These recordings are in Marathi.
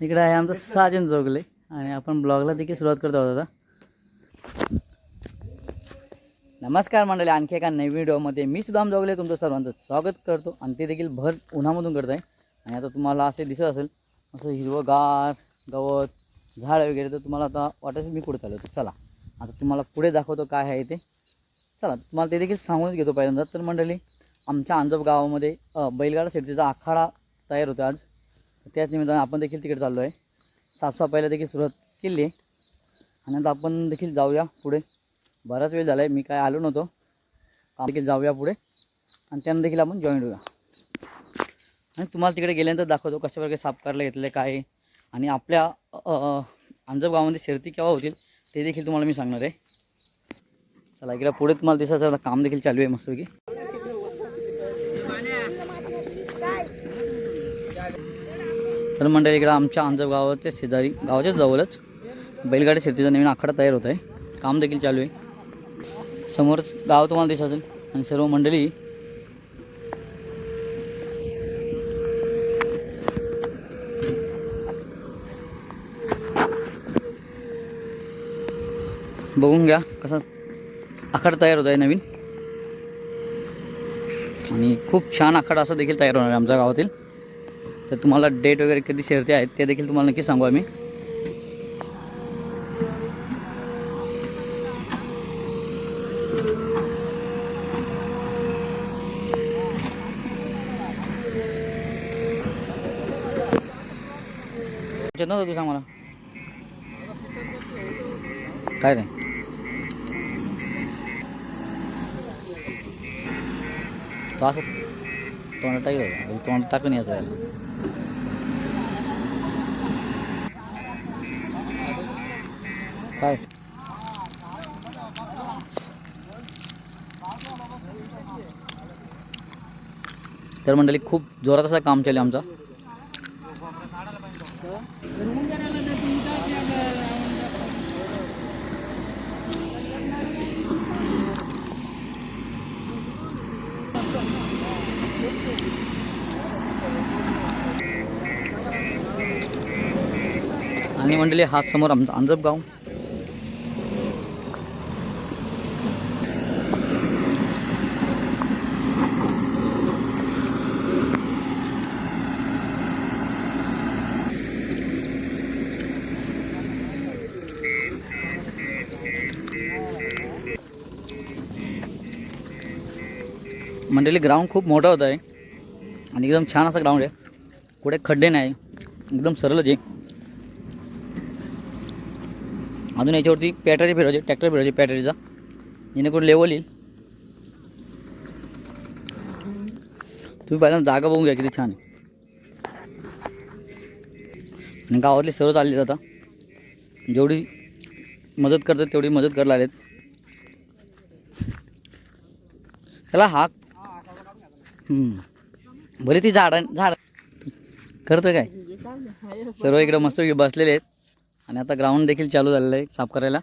इकडे आहे आमचं साजन जोगले आणि आपण ब्लॉगला देखील सुरुवात करत आहोत आता. नमस्कार मंडळी आणखी एका नवीन व्हिडिओमध्ये मी सुदाम जोगले तुमचं सर्वांचं स्वागत करतो. आणि ते देखील भर उन्हामधून करत आहे. आणि आता तुम्हाला असे दिसत असेल असं हिरवगार गवत झाड वगैरे तर तुम्हाला आता वाटायचं मी कुठं चालू चला. आता तुम्हाला पुढे दाखवतो काय आहे ते. चला तुम्हाला ते देखील सांगूनच घेतो पहिल्यांदा. तर मंडळी आमच्या अंजप गावामध्ये बैलगाडा शर्यतीचा आखाडा तयार होतो आज. त्याच निमित्ताने आपण देखील तिकडे चाललो आहे साफसफाईला देखील सुरुवात केली आहे आणि आता आपण देखील जाऊया पुढे. बराच वेळ झाला आहे मी काय आलो नव्हतो. देखील जाऊया पुढे. आणि त्यांना देखील आपण जॉईन होऊया. आणि तुम्हाला तिकडे गेल्यानंतर दाखवतो कशा प्रकारे साफ करायला घेतलं काय आणि आपल्या आंजप गावामध्ये शर्ती केव्हा होतील ते देखील तुम्हाला मी सांगणार आहे. चला इकडे पुढे तुम्हाला दिसायचं काम देखील चालू आहे मस्तपैकी. तर मंडळी इकडं आमच्या अंजप गावाच्या शेजारी गावाच्याच जवळच बैलगाडी शेतीचा नवीन आखाडा तयार होत आहे. काम देखील चालू आहे. समोरच गाव तुम्हाला दिसत असेल आणि सर्व मंडळी बघून घ्या कसा आखाडा तयार होत आहे नवीन. आणि खूप छान आखाडा असं देखील तयार होणार आहे आमच्या गावातील. तर तुम्हाला डेट वगैरे कधी शर्ती आहेत ते देखील तुम्हाला नक्की सांगू आम्ही. तू सांग मला. काय रे? तो असं तोंडात टाकलं तोंड टाकून यायचं याला काय तर मंडळी खूप जोरात असं काम चालू आहे आमचं. मंडळी हा समोर आमचा अंजप गाव. मंडळी ग्राउंड खूप मोठा होत आहे. आणि एकदम छान असं ग्राउंड आहे. कुठे खड्डे नाही. एकदम सरळच आहे अजून याच्यावरती पॅटरी फिरवायची ट्रॅक्टर फिरवायची पॅटरीचा जेणेकरून लेवल येईल. तुम्ही पहिल्यांदा जागा बघून घ्या किती छान आहे. आणि गावातले सर्व चालले आता. जेवढी मदत करतात तेवढी मदत करायला आलेत चला हा. बरे भले ती झाड झाड. करतं काय? सर्व इकडं मस्त बसलेले आहेत. आणि आता ग्राउंड देखील चालू झालेलं आहे साफ करायला.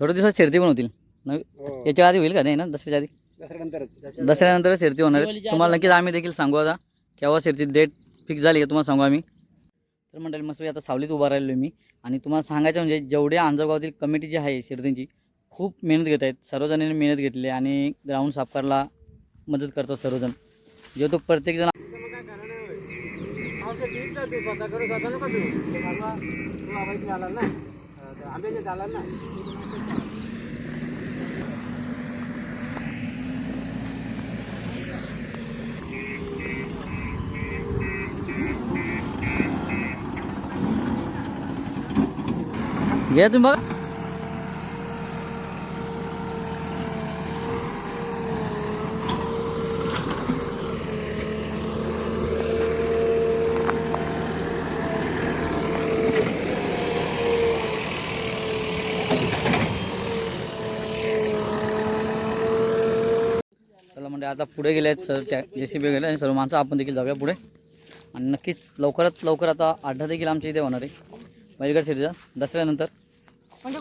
थोड्या दिवसात शर्ती पण होतील. नवी हो. याच्या आधी होईल का? नाही ना दसऱ्याच्या आधी? दसऱ्यानंतरच. दसऱ्यानंतर शर्ती होणार आहेत तुम्हाला नक्कीच आम्ही देखील सांगू आता केव्हा शर्ती डेट फिक्स झाली आहे तुम्हाला सांगू आम्ही. तर मंडळी मस्त आता सावलीत उभा राहिलो आहे मी. आणि तुम्हाला सांगायचं म्हणजे जेवढे आंजगावातील कमिटी जी आहे शर्तींची खूप मेहनत घेत आहेत. सर्वजणांनी मेहनत घेतली आहे आणि ग्राउंड साफ करायला मदत करतात सर्वजण. जो तो प्रत्येकजण घ्या तुम्ही बघा चला म्हणजे आता पुढे गेले आहेत सर त्या जे सी बी गेले आणि सर्व माणसं आपण देखील जाऊया पुढे. आणि नक्कीच लवकरात लवकर आता अड्डा देखील आमच्या इथे होणार आहे. बैलगड सिटीचा दसऱ्यानंतर. म्हणजे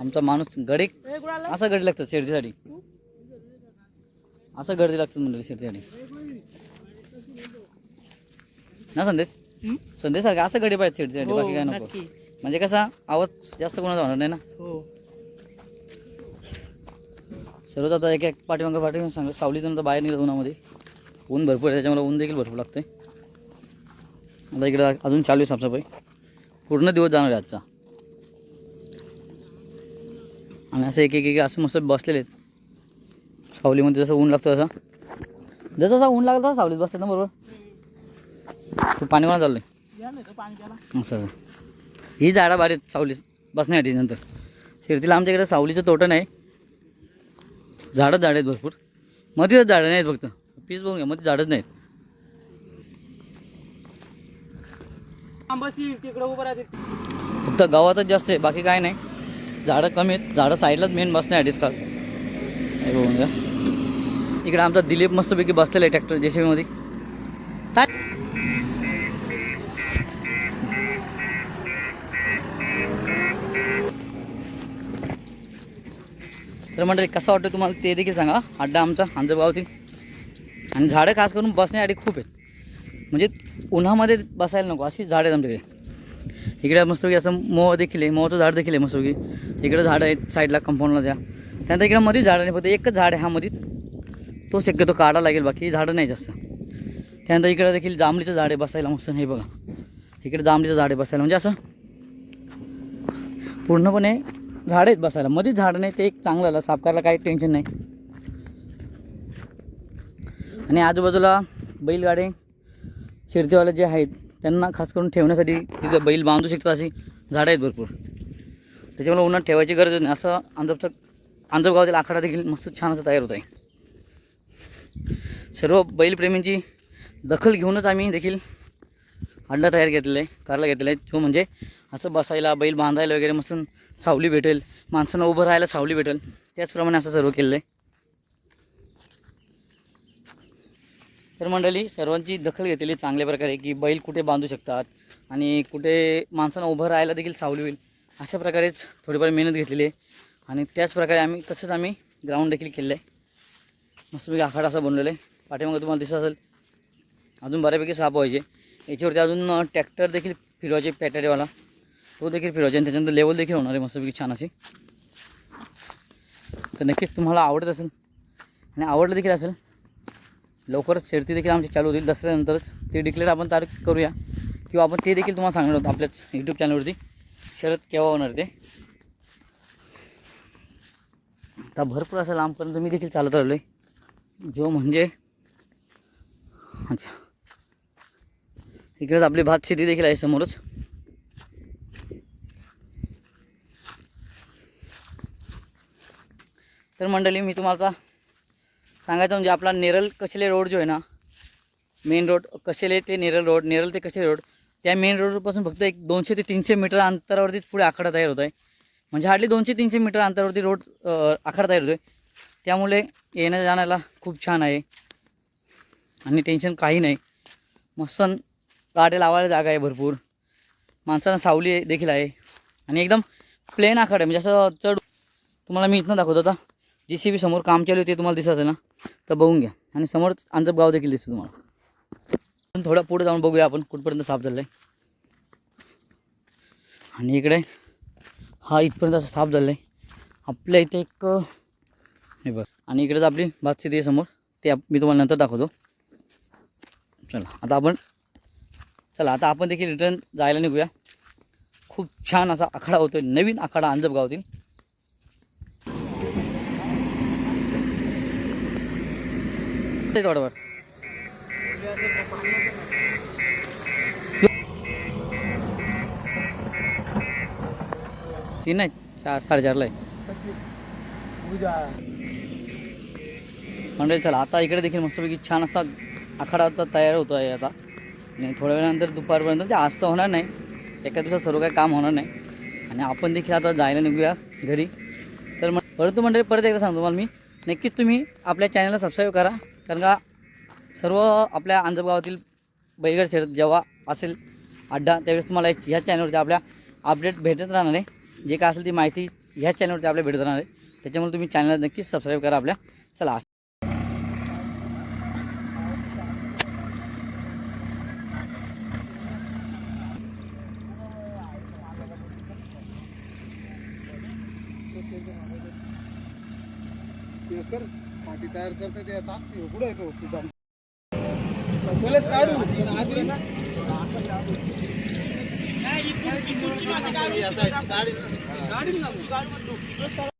आमचा माणूस गडे असं गडी लागतं शेडतीसाठी असं गर्दी लागतं म्हणजे शेडतीसाठी ना संदेश? हं? संदेश सारखं असं गडी पाहिजे शेडतीसाठी हो, बाकी काय नको. म्हणजे कसा आवाज जास्त कोणाचा होणार नाही ना? हो. सर्वच आता एक एक पाठीमागं पाठीमागं सांगा. सावलीतून आता बाहेर निघत उन्हामध्ये. ऊन भरपूर आहे त्याच्यामुळे ऊन देखील भरपूर लागतं आता इकडे अजून चालू आहे साफसफाई. पूर्ण दिवस जाणार आहे आजचा. आणि असं एक एक एक असं मस्त बसलेले आहेत. सावलीमध्ये जसं ऊन लागतं तसं. जसं असं ऊन लागलं तसं सावलीत बसतात ना बरोबर? तू पाणी कोणा चाललं आहे. असं असं. ही झाडं भारी आहेत सावली बसण्यासाठी नंतर. शिरतीला आमच्या इकडे सावलीचं तोटं नाही. झाडं झाडं आहेत भरपूर. मध्येच झाडं नाहीत फक्त. पीस बघून घ्या मध्ये झाडच नाहीत. फक्त गावातच जास्त आहे बाकी काय नाही. झाडं कमी आहेत झाडं साईडलाच मेन बसण्यासाठी खास. हे बघून घ्या. इकडे आमचा दिलीप मस्तपैकी बसलेला आहे ट्रॅक्टर जेसीबीमध्ये. काय? तर मंडळी कसं वाटतं तुम्हाला ते देखील सांगा. अड्डा आमचा आंजरगावातील आणि झाडं खास करून बसण्यासाठी खूप आहेत. म्हणजे उन्हामध्ये बसायला नको अशी झाडं आहेत आमच्याकडे. इकडे मस्तपैकी असं मोह देखील आहे मोहचं झाड देखील आहे मस्तपैकी. इकडे झाडं आहेत साईडला कंपाऊंडला त्या. त्यानंतर इकडे मध्ये झाडं नाही फक्त एकच झाड आहे हा मध्ये तो शक्यतो काढा लागेल बाकी झाडं नाही जास्त. त्यानंतर इकडे देखील जांभळीचं झाड आहे बसायला मस्त हे बघा. इकडे जांभळीचं झाड आहे बसायला म्हणजे असं पूर्णपणे झाडं आहेत बसायला. मध्येच झाडं नाही ते एक चांगलं आलं. साफ करायला काही टेन्शन नाही. आणि आजूबाजूला बैलगाडे शिरतेवाले जे आहेत त्यांना खास करून ठेवण्यासाठी तिथं बैल बांधू शकतात अशी झाडं आहेत भरपूर. त्याच्यामुळे उन्हात ठेवायची गरज नाही. असं अंजपचं अंजप गावातील आखाडा देखील मस्त छान असं तयार होत आहे. सर्व बैलप्रेमींची दखल घेऊनच आम्ही देखील अड्डा तयार घेतलेला आहे करायला घेतलेला आहे. तो म्हणजे असं बसायला बैल बांधायला वगैरे मस्त सावली भेटेल. माणसांना उभं राहायला सावली भेटेल. त्याचप्रमाणे असं सर्व केलेलं आहे तर मंडळी सर्वांची दखल घेतलेली चांगल्या प्रकारे की बैल कुठे बांधू शकतात आणि कुठे माणसांना उभं राहायला देखील सावली होईल अशा प्रकारेच थोडीफार मेहनत घेतलेली आहे. आणि त्याच प्रकारे आम्ही तसंच आम्ही ग्राउंड देखील केलेलं आहे मस्तपैकी आखाडा असा बनलेला आहे. पाठीमागं तुम्हाला दिसत असेल अजून बऱ्यापैकी साप व्हायचे. याच्यावरती अजून ट्रॅक्टर देखील फिरवायचे पॅटरीवाला हो तो देखील फिरवायचे आणि त्याच्यानंतर लेवल देखील होणार आहे मस्तपैकी छान अशी तर नक्कीच तुम्हाला आवडत असेल आणि आवडलं देखील असेल। लवकरच शर्ती देखील आमची चालू होतील दसऱ्यानंतरच ते डिक्लेअर आपण तारीख करूया किंवा आपण ते देखील तुम्हाला सांगणार होतो आपल्याच यूट्यूब चॅनलवरती शरद केव्हा होणार ते? आता भरपूर असं लांबपर्यंत मी देखील चालत राहिलो आहे जो म्हणजे अच्छा. इकडेच आपली भात शेती देखील आहे समोरच. तर मंडळी मी तुम्हाला सांगायचं म्हणजे आपला नेरल कशेले रोड जो आहे ना मेन रोड कशेले ते नेरल रोड नेरल ते कशेले रोड त्या मेन रोडपासून फक्त एक दोनशे ते तीनशे मीटर अंतरावरतीच पुढे आखाडा तयार होत आहे म्हणजे हार्डली दोनशे तीनशे मीटर अंतरावरती रोड आखाडा तयार होतो आहे त्यामुळे येण्या जाण्याला खूप छान आहे. आणि टेन्शन काही नाही. मस्त गाड्या लावायला जागा आहे भरपूर. माणसांना सावली आहे- देखील आहे. आणि एकदम प्लेन आखाड आहे. म्हणजे असं चढ तुम्हाला मी इथनं दाखवतो आता. जी सी बी समोर काम चालू आहे ते तुम्हाला दिसत ना? तर बघून घ्या. आणि समोरच अंजप गाव देखील दिसतं तुम्हाला. पण थोडं पुढे जाऊन बघूया आपण कुठपर्यंत साफ झालं आहे आणि इकडे हा इथपर्यंत असं साफ झालं आहे आपल्या इथे एक हे बघ. आणि इकडेच आपली भात शेती आहे समोर. ते आप- मी तुम्हाला नंतर दाखवतो. चला आता आपण चला आता आपण देखील रिटर्न जायला निघूया. खूप छान असा आखाडा होतो नवीन आखाडा अंजप गावातील. थोडंफार तीन नाही चार साडेचारला आहे. म्हणजे मंडळी चला आता इकडे देखील मस्तपैकी छान असा आखाडा आता तयार होतो आहे आता. आणि थोड्या वेळानंतर दुपारपर्यंत म्हणजे आज तर होणार नाही. एका दिवसात सर्व काही काम होणार नाही. आणि आपण देखील आता जायला निघूया घरी. तर मग परंतु मंडळी परत एकदा सांगतो तुम्हाला मी नक्कीच तुम्ही आपल्या चॅनलला सबस्क्राईब करा. कारण का सर्व आपल्या अंजप बैगड शहर जेव्हा असेल अड्डा त्यावेळेस तुम्हाला ह्या चॅनलवरती आपल्या अपडेट भेटत राहणार आहे. जे काय असेल ती माहिती ह्या चॅनलवरती आपल्या भेटत राहणार आहे. त्याच्यामुळे तुम्ही चॅनलला नक्कीच सबस्क्राईब करा आपल्या. चला कर. पाठी तयार करते ते आता. हे पुढे येतो पहिलेच काढू. पण आधी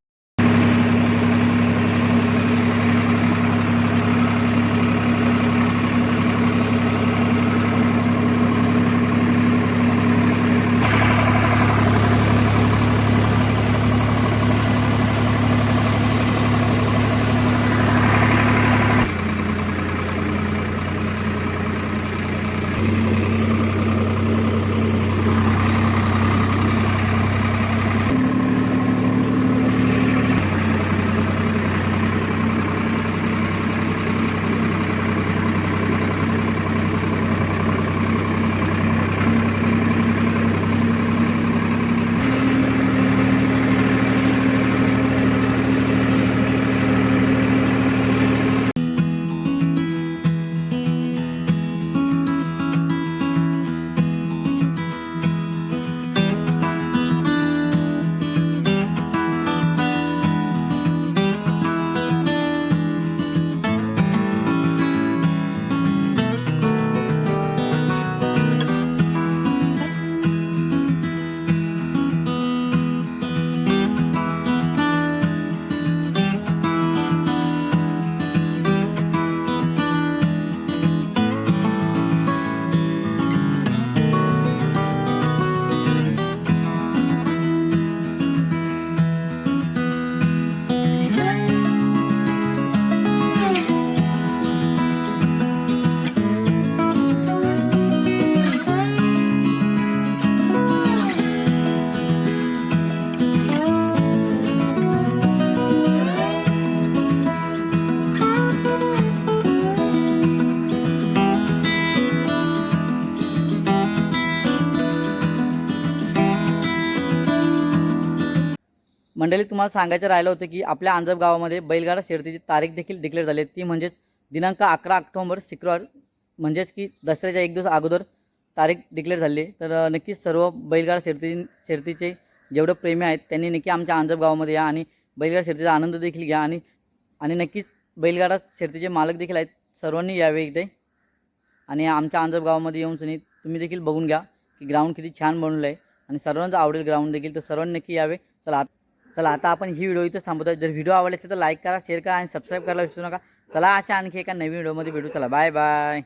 मंडळी तुम्हाला सांगायचं राहिलं होतं की आपल्या आंजब गावामध्ये बैलगाडा शर्यतीची तारीख देखील डिक्लेअर झाली ती म्हणजेच दिनांक अकरा ऑक्टोंबर शुक्रवार म्हणजेच की दसऱ्याच्या एक दिवस अगोदर तारीख डिक्लेअर झाली तर नक्कीच सर्व बैलगाडा शर्ती शर्तीचे जेवढं प्रेमी आहेत त्यांनी नक्की आमच्या आंजब गावामध्ये या आणि बैलगाडा शर्तीचा आनंद देखील घ्या आणि आणि नक्कीच बैलगाडा शर्तीचे मालक देखील आहेत. सर्वांनी यावे इथे आणि आमच्या आंजब गावामध्ये येऊन सनी तुम्ही देखील बघून घ्या की ग्राउंड किती छान बनवलं आहे. आणि सर्वांचं आवडेल ग्राउंड देखील तर सर्वांनी नक्की यावे. चला चला आता आपण ही व्हिडिओ इथं थांबवतो जर व्हिडिओ आवडले असेल तर लाईक करा शेअर करा आणि सबस्क्राईब करायला विसरू नका. चला अशा आणखी एका नवीन व्हिडिओमध्ये भेटू. चला बाय बाय